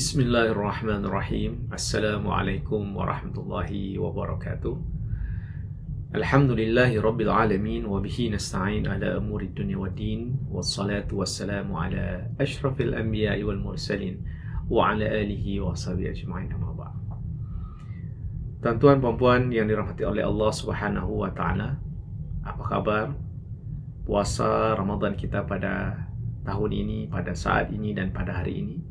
Bismillahirrahmanirrahim. Assalamualaikum warahmatullahi wabarakatuh. Alhamdulillahi rabbil alamin wa bihi nasta'in ala umuri dunya wa din wassalatu wassalamu ala ashrafil anbiya'i wal mursalin wa ala alihi wa sahbihi ajma'in amma ba'd. Tuan-tuan puan-puan yang dirahmati oleh Allah Subhanahu wa taala. Apa khabar? Puasa Ramadan kita pada tahun ini, pada saat ini dan pada hari ini.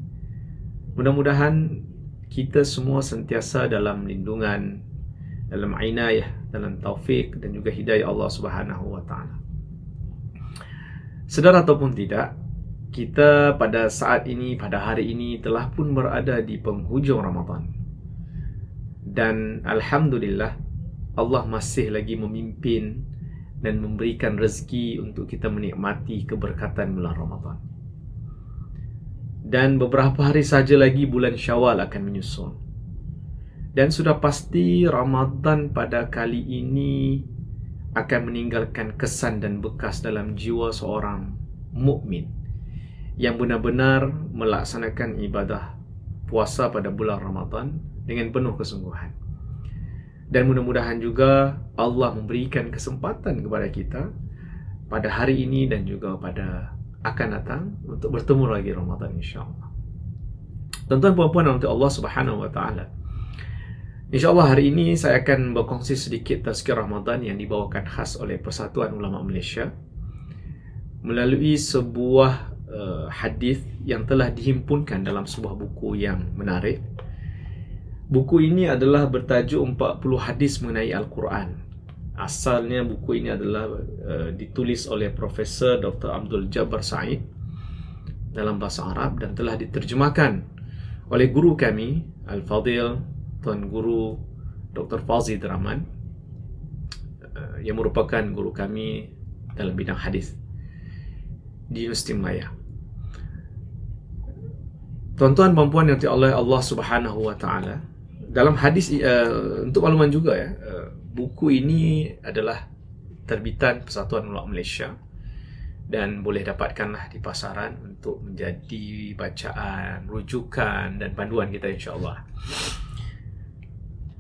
Mudah-mudahan kita semua sentiasa dalam lindungan, dalam inayah, dalam taufik dan juga hidayah Allah Subhanahu wa taala. Sedar ataupun tidak, kita pada saat ini, pada hari ini telah pun berada di penghujung Ramadan. Dan alhamdulillah Allah masih lagi memimpin dan memberikan rezeki untuk kita menikmati keberkatan bulan Ramadan dan beberapa hari saja lagi bulan Syawal akan menyusul. Dan sudah pasti Ramadan pada kali ini akan meninggalkan kesan dan bekas dalam jiwa seorang mukmin yang benar-benar melaksanakan ibadah puasa pada bulan Ramadan dengan penuh kesungguhan. Dan mudah-mudahan juga Allah memberikan kesempatan kepada kita pada hari ini dan juga pada akan datang untuk bertemu lagi Ramadan insya-Allah. Tuan-tuan puan-puan untuk Allah Subhanahu wa taala. Insya-Allah hari ini saya akan berkongsi sedikit tazkir Ramadan yang dibawakan khas oleh Persatuan Ulama Malaysia melalui sebuah uh, hadis yang telah dihimpunkan dalam sebuah buku yang menarik. Buku ini adalah bertajuk 40 hadis mengenai Al-Quran asalnya buku ini adalah uh, ditulis oleh Profesor Dr. Abdul Jabbar Said dalam bahasa Arab dan telah diterjemahkan oleh guru kami Al-Fadil Tuan Guru Dr. Fauzi Draman uh, yang merupakan guru kami dalam bidang hadis di Universiti Maya. Tuan-tuan dan puan yang Allah Allah Subhanahu wa taala dalam hadis uh, untuk makluman juga ya uh, buku ini adalah terbitan Persatuan Ulama Malaysia dan boleh dapatkanlah di pasaran untuk menjadi bacaan, rujukan dan panduan kita insya-Allah.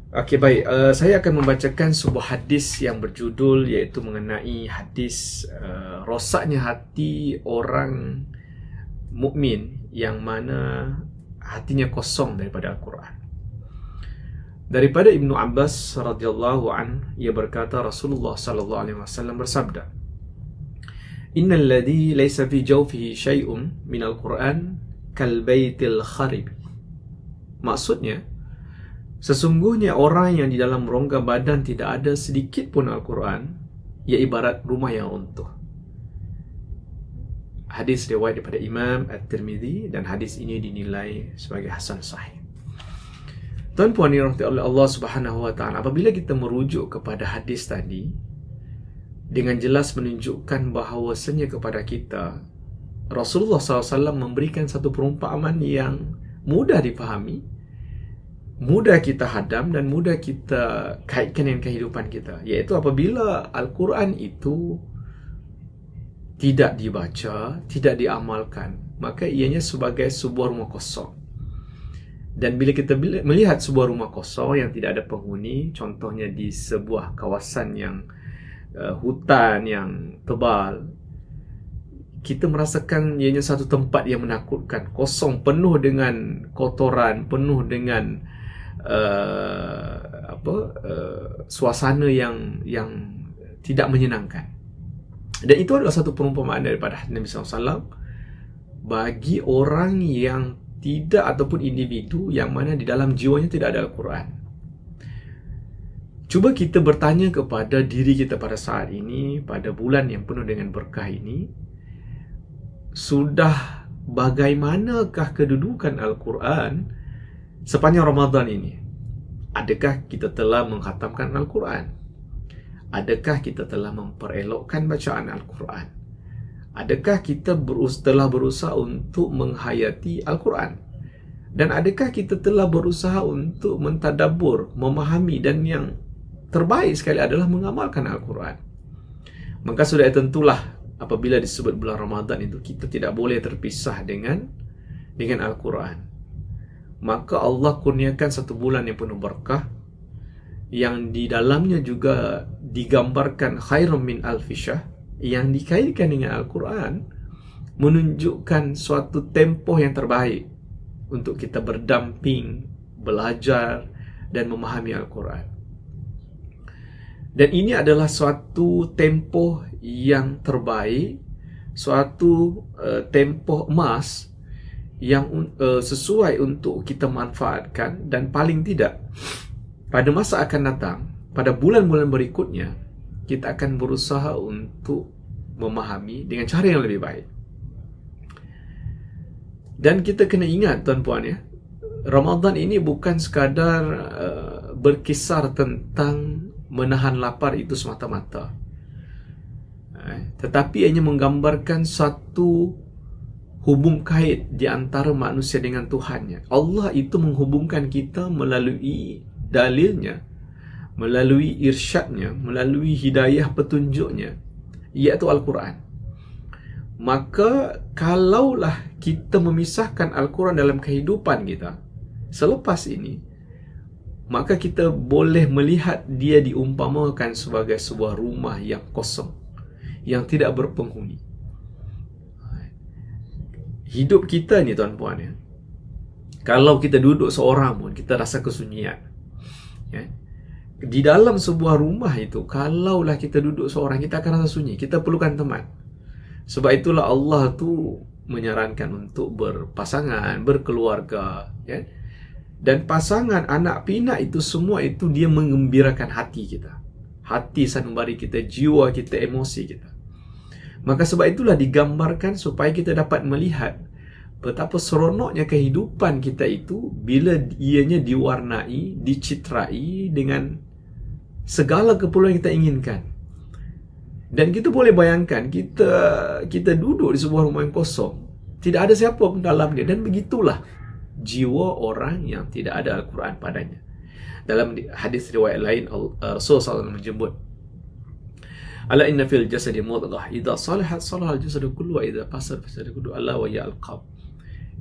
Okey baik, uh, saya akan membacakan sebuah hadis yang berjudul iaitu mengenai hadis uh, rosaknya hati orang mukmin yang mana hatinya kosong daripada Al-Quran. Daripada Ibnu Abbas radhiyallahu an ia berkata Rasulullah sallallahu alaihi wasallam bersabda Innal ladhi laysa fi jawfihi shay'un min al-Quran kal baitil kharib. Maksudnya sesungguhnya orang yang di dalam rongga badan tidak ada sedikit pun Al-Quran ia ibarat rumah yang runtuh. Hadis riwayat daripada Imam At-Tirmizi dan hadis ini dinilai sebagai hasan sahih Tuan puan yang oleh Allah Subhanahu wa taala apabila kita merujuk kepada hadis tadi dengan jelas menunjukkan bahawasanya kepada kita Rasulullah SAW memberikan satu perumpamaan yang mudah dipahami mudah kita hadam dan mudah kita kaitkan dengan kehidupan kita. Iaitu apabila Al-Quran itu tidak dibaca, tidak diamalkan maka ianya sebagai sebuah rumah kosong dan bila kita melihat sebuah rumah kosong yang tidak ada penghuni, contohnya di sebuah kawasan yang uh, hutan yang tebal, kita merasakan ianya satu tempat yang menakutkan, kosong, penuh dengan kotoran, penuh dengan uh, apa uh, suasana yang yang tidak menyenangkan. Dan itu adalah satu perumpamaan daripada Nabi SAW bagi orang yang tidak ataupun individu yang mana di dalam jiwanya tidak ada Al-Quran. Cuba kita bertanya kepada diri kita pada saat ini, pada bulan yang penuh dengan berkah ini, sudah bagaimanakah kedudukan Al-Quran sepanjang Ramadan ini? Adakah kita telah menghatamkan Al-Quran? Adakah kita telah memperelokkan bacaan Al-Quran? Adakah kita berus- telah berusaha untuk menghayati Al-Quran? Dan adakah kita telah berusaha untuk mentadabur, memahami dan yang terbaik sekali adalah mengamalkan Al-Quran? Maka sudah tentulah apabila disebut bulan Ramadan itu kita tidak boleh terpisah dengan dengan Al-Quran. maka Allah kurniakan satu bulan yang penuh berkah yang di dalamnya juga digambarkan khairum min alfisha yang dikaitkan dengan Al-Quran menunjukkan suatu tempoh yang terbaik untuk kita berdamping, belajar dan memahami Al-Quran. Dan ini adalah suatu tempoh yang terbaik, suatu uh, tempoh emas yang uh, sesuai untuk kita manfaatkan dan paling tidak pada masa akan datang, pada bulan-bulan berikutnya, kita akan berusaha untuk memahami dengan cara yang lebih baik. Dan kita kena ingat tuan-puan ya, Ramadan ini bukan sekadar uh, berkisar tentang menahan lapar itu semata-mata. Uh, tetapi hanya menggambarkan satu hubung kait di antara manusia dengan Tuhannya. Allah itu menghubungkan kita melalui dalilnya melalui irsyadnya melalui hidayah petunjuknya iaitu Al-Quran. Maka kalaulah kita memisahkan Al-Quran dalam kehidupan kita selepas ini maka kita boleh melihat dia diumpamakan sebagai sebuah rumah yang kosong yang tidak berpenghuni. Hidup kita ni tuan-puan ya. Kalau kita duduk seorang pun kita rasa kesunyian ya. Di dalam sebuah rumah itu Kalaulah kita duduk seorang Kita akan rasa sunyi. Kita perlukan teman. Sebab itulah Allah tu Menyarankan untuk berpasangan Berkeluarga ya. Dan pasangan anak pinak itu Semua itu dia mengembirakan hati kita. Hati sanubari kita Jiwa kita, emosi kita. Maka sebab itulah digambarkan Supaya kita dapat melihat betapa seronoknya kehidupan kita itu bila ianya diwarnai, dicitrai dengan segala keperluan kita inginkan. Dan kita boleh bayangkan kita kita duduk di sebuah rumah yang kosong, tidak ada siapa pun dalam dia. Dan begitulah jiwa orang yang tidak ada Al-Quran padanya. Dalam hadis riwayat lain Rasulullah SAW menyebut Ala inna fil jasadi mudghah. Idza salahat salaha al-jasadu kullu wa idza fasad fasada kullu ala wa ya al-qalb.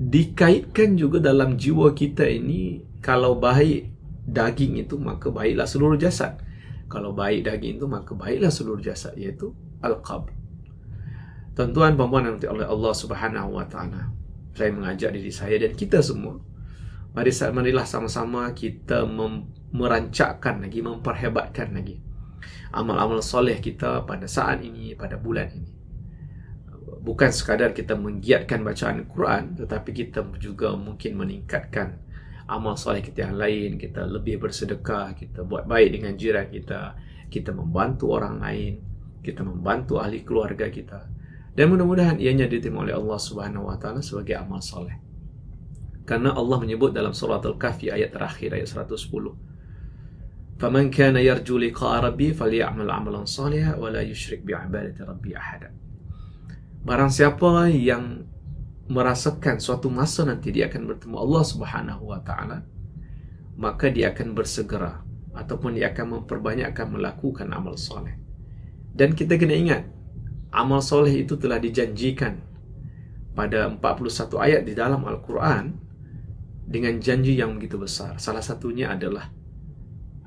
Dikaitkan juga dalam jiwa kita ini kalau baik daging itu maka baiklah seluruh jasad kalau baik daging itu maka baiklah seluruh jasad iaitu al-qalb tuan-tuan nanti oleh Allah Subhanahu wa taala saya mengajak diri saya dan kita semua mari marilah sama-sama kita merancakkan lagi memperhebatkan lagi amal-amal soleh kita pada saat ini pada bulan ini. Bukan sekadar kita menggiatkan bacaan Quran tetapi kita juga mungkin meningkatkan amal soleh kita yang lain kita lebih bersedekah kita buat baik dengan jiran kita kita membantu orang lain kita membantu ahli keluarga kita dan mudah-mudahan ianya diterima oleh Allah Subhanahu wa taala sebagai amal soleh karena Allah menyebut dalam surah Al-Kahfi ayat terakhir ayat 110 فمن كان يرجو لقاء ربي فليعمل عملا صالحا ولا يشرك بعبادة ربي أحدا Barang siapa yang merasakan suatu masa nanti dia akan bertemu Allah Subhanahu wa taala maka dia akan bersegera ataupun dia akan memperbanyakkan melakukan amal soleh. Dan kita kena ingat amal soleh itu telah dijanjikan pada 41 ayat di dalam Al-Quran dengan janji yang begitu besar. Salah satunya adalah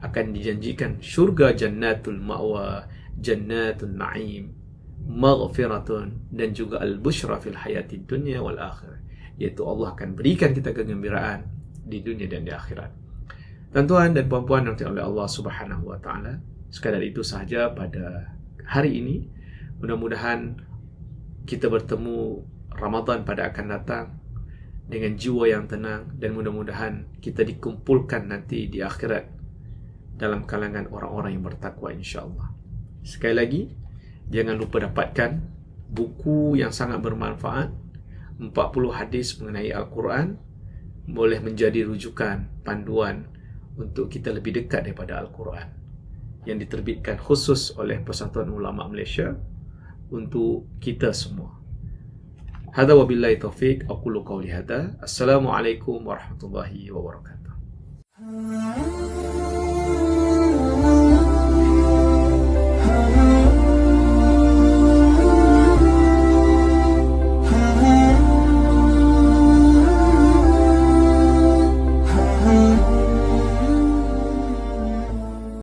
akan dijanjikan syurga jannatul ma'wa, jannatul na'im, maghfiratun dan juga al-bushra fil hayati dunya wal akhirah iaitu Allah akan berikan kita kegembiraan di dunia dan di akhirat. Tuan-tuan dan puan-puan yang oleh Allah Subhanahu wa taala, sekadar itu sahaja pada hari ini. Mudah-mudahan kita bertemu Ramadan pada akan datang dengan jiwa yang tenang dan mudah-mudahan kita dikumpulkan nanti di akhirat dalam kalangan orang-orang yang bertakwa insya-Allah. Sekali lagi, jangan lupa dapatkan buku yang sangat bermanfaat 40 hadis mengenai Al-Quran boleh menjadi rujukan panduan untuk kita lebih dekat daripada Al-Quran yang diterbitkan khusus oleh Persatuan Ulama Malaysia untuk kita semua. Hadza wabillahi taufik aqulu qawli hadza. Assalamualaikum warahmatullahi wabarakatuh.